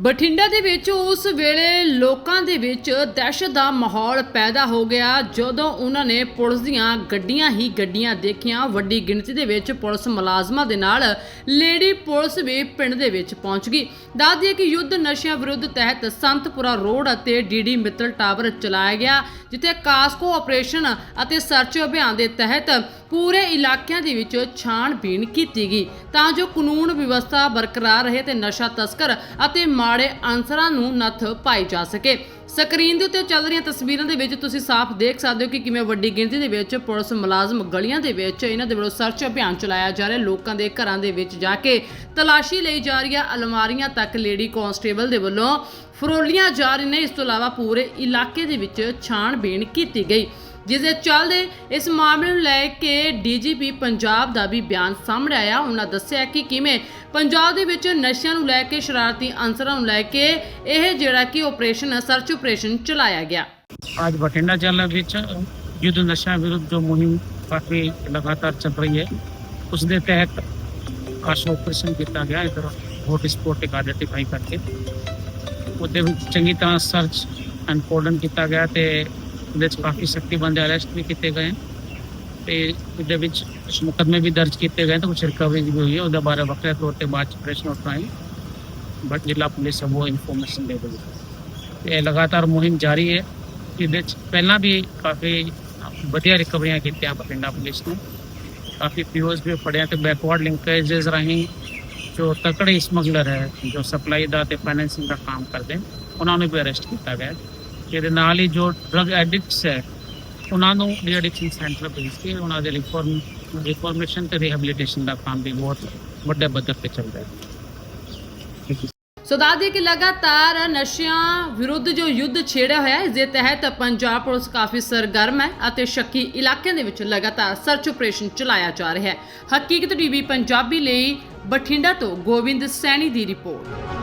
ਬਠਿੰਡਾ ਦੇ ਵਿੱਚ ਉਸ ਵੇਲੇ ਲੋਕਾਂ ਦੇ ਵਿੱਚ ਦਹਿਸ਼ਤ ਦਾ ਮਾਹੌਲ ਪੈਦਾ ਹੋ ਗਿਆ, ਜਦੋਂ ਉਹਨਾਂ ਨੇ ਪੁਲਿਸ ਦੀਆਂ ਗੱਡੀਆਂ ਹੀ ਗੱਡੀਆਂ ਦੇਖੀਆਂ। ਵੱਡੀ ਗਿਣਤੀ ਦੇ ਵਿੱਚ ਪੁਲਿਸ ਮੁਲਾਜ਼ਮਾਂ ਦੇ ਨਾਲ ਲੇਡੀ ਪੁਲਿਸ ਵੀ ਪਿੰਡ ਦੇ ਵਿੱਚ ਪਹੁੰਚ ਗਈ। ਦੱਸਦੀ ਦਈਏ ਕਿ ਯੁੱਧ ਨਸ਼ਿਆਂ ਵਿਰੁੱਧ ਤਹਿਤ ਸੰਤਪੁਰਾ ਰੋਡ ਅਤੇ ਡੀਡੀ ਮਿੱਤਲ ਟਾਵਰ ਚਲਾਇਆ ਗਿਆ, ਜਿੱਥੇ ਕਾਸਕੋ ਆਪਰੇਸ਼ਨ ਅਤੇ ਸਰਚ ਅਭਿਆਨ ਦੇ ਤਹਿਤ ਪੂਰੇ ਇਲਾਕਿਆਂ ਦੇ ਵਿੱਚ ਛਾਣਬੀਣ ਕੀਤੀ ਗਈ ਤਾਂ ਜੋ ਕਾਨੂੰਨ ਵਿਵਸਥਾ ਬਰਕਰਾਰ ਰਹੇ ਤੇ ਨਸ਼ਾ ਤਸਕਰ ਅਤੇ ਮਾੜੇ ਅਨਸਰਾਂ ਨੂੰ ਨੱਥ ਪਾਈ ਜਾ ਸਕੇ। ਸਕਰੀਨ ਦੇ ਉੱਤੇ ਚੱਲ ਰਹੀਆਂ ਤਸਵੀਰਾਂ ਦੇ ਵਿੱਚ ਤੁਸੀਂ ਸਾਫ਼ ਦੇਖ ਸਕਦੇ ਹੋ ਕਿ ਕਿਵੇਂ ਵੱਡੀ ਗਿਣਤੀ ਦੇ ਵਿੱਚ ਪੁਲਿਸ ਮੁਲਾਜ਼ਮ ਗਲੀਆਂ ਦੇ ਵਿੱਚ ਇਹਨਾਂ ਦੇ ਵੱਲੋਂ ਸਰਚ ਅਭਿਆਨ ਚਲਾਇਆ ਜਾ ਰਿਹਾ। ਲੋਕਾਂ ਦੇ ਘਰਾਂ ਦੇ ਵਿੱਚ ਜਾ ਕੇ ਤਲਾਸ਼ੀ ਲਈ ਜਾ ਰਹੀ ਹੈ ਅਲਮਾਰੀਆਂ ਤੱਕ ਲੇਡੀ ਕਾਂਸਟੇਬਲ ਦੇ ਵੱਲੋਂ ਫਰੋਲੀਆਂ ਜਾ ਰਹੀਆਂ ਨੇ। ਇਸ ਤੋਂ ਇਲਾਵਾ ਪੂਰੇ ਇਲਾਕੇ ਦੇ ਵਿੱਚ ਛਾਣਬੀਣ ਕੀਤੀ ਗਈ। ਜਿਸ ਦੇ ਚੱਲਦੇ ਇਸ ਮਾਮਲੇ ਨੂੰ ਲੈ ਕੇ ਡੀਜੀਪੀ ਪੰਜਾਬ ਦਾ ਵੀ ਬਿਆਨ ਸਾਹਮਣੇ ਆਇਆ ਉਹਨਾਂ ਦੱਸਿਆ ਕਿ ਕਿਵੇਂ ਪੰਜਾਬ ਦੇ ਵਿੱਚ ਨਸ਼ਿਆਂ ਨੂੰ ਲੈ ਕੇ ਸ਼ਰਾਰਤੀ ਅਨਸਰਾਂ ਨੂੰ ਲੈ ਕੇ ਇਹ ਜਿਹੜਾ ਕਿ ਆਪਰੇਸ਼ਨ ਸਰਚ ਆਪਰੇਸ਼ਨ ਚਲਾਇਆ ਗਿਆ आज बठिंडा जिला ਵਿੱਚ युद्ध नशा विरुद्ध जो मुहिम काफी लगातार चल रही है ਉਸ ਦੇ ਤਹਿਤ ਕਾਸ਼ ਆਪਰੇਸ਼ਨ ਕੀਤਾ ਗਿਆ ਇਧਰ ਹੋਟ ਸਪੋਰਟ ਇੱਕ ਆਈਡੈਂਟੀਫਾਈ ਕਰਕੇ ਉਹਦੇ ਵਿੱਚ ਚੰਗੀ ਤਰ੍ਹਾਂ ਸਰਚ ਐਂਡ ਕੋਡਨ ਕੀਤਾ ਗਿਆ ਤੇ ਉਹਦੇ ਵਿੱਚ ਕਾਫੀ ਸ਼ਕਤੀ ਅਰੈਸਟ ਵੀ ਕੀਤੇ ਗਏ। ਤੇ ਉਹਦੇ ਵਿੱਚ ਕੁਝ ਮੁਕੱਦਮੇ ਵੀ ਦਰਜ ਕੀਤੇ ਗਏ ਤੇ ਕੁਝ ਰਿਕਵਰੀ ਵੀ ਹੋਈ ਹੈ। ਉਹਦੇ ਬਾਰੇ ਵੱਖਰੇ ਤੌਰ ਤੇ ਬਾਅਦ ਚ ਆਪਰੇਸ਼ਨ ਉਠਾਏ ਬਟ ਜ਼ਿਲ੍ਹਾ ਪੁਲਿਸ ਉਹ ਇਨਫੋਰਮੇਸ਼ਨ ਦੇ ਰਹੀ ਹੈ। ਤੇ ਇਹ ਲਗਾਤਾਰ ਮੁਹਿੰਮ ਜਾਰੀ ਹੈ। ਇਹਦੇ ਚ ਪਹਿਲਾਂ ਵੀ ਕਾਫੀ ਵਧੀਆ ਰਿਕਵਰੀਆਂ ਕੀਤੀਆਂ ਬਠਿੰਡਾ ਪੁਲਿਸ ਨੇ। ਕਾਫੀ ਪੀਓਸ ਵੀ ਫੜਿਆ ਤੇ ਬੈਕਵਰਡ ਲਿੰਕੇजेस ਰਾਹੀਂ ਜੋ ਤਕੜੇ ਸਮਗਲਰ ਹੈ, ਜੋ ਸਪਲਾਈ ਦਾ ਤੇ ਫਾਈਨੈਂਸਿੰਗ ਦਾ ਕੰਮ ਕਰਦੇ ਉਹਨਾਂ ਨੂੰ ਵੀ ਅਰੈਸਟ ਕੀਤਾ ਗਿਆ ਇਹਦੇ ਨਾਲ ਹੀ ਜੋ ਡਰਗ ਐਡਿਕਟਸ ਹੈ, ਉਹਨਾਂ ਨੂੰ ਰੀਐਡਿਕਸ਼ਨ ਸੈਂਟਰ ਭੇਜ ਕੇ ਉਹਨਾਂ ਦੇ ਰਿਫਾਰਮ ਰਿਫਾਰਮੇਸ਼ਨ ਤੇ ਰਿਹੈਬਿਲਿਟੇਸ਼ਨ ਦਾ ਕੰਮ ਵੀ ਬਹੁਤ ਵੱਡੇ ਪੱਧਰ ਤੇ ਚੱਲ ਰਿਹਾ ਹੈ। ਸੋ ਦੱਸਦੇ ਕਿ ਲਗਾਤਾਰ ਨਸ਼ਿਆਂ ਵਿਰੁੱਧ ਜੋ ਯੁੱਧ ਛੇੜਿਆ ਹੋਇਆ ਇਸ ਦੇ ਤਹਿਤ ਪੰਜਾਬ ਪੁਲਿਸ ਕਾਫੀ ਸਰਗਰਮ ਹੈ ਅਤੇ ਸ਼ੱਕੀ ਇਲਾਕਿਆਂ ਦੇ ਵਿੱਚ ਲਗਾਤਾਰ ਸਰਚ ਆਪਰੇਸ਼ਨ ਚਲਾਇਆ ਜਾ ਰਿਹਾ ਹੈ। ਹਕੀਕਤ ਟੀਵੀ ਪੰਜਾਬੀ ਲਈ ਬਠਿੰਡਾ ਤੋਂ ਗੋਬਿੰਦ ਸੈਣੀ ਦੀ ਰਿਪੋਰਟ।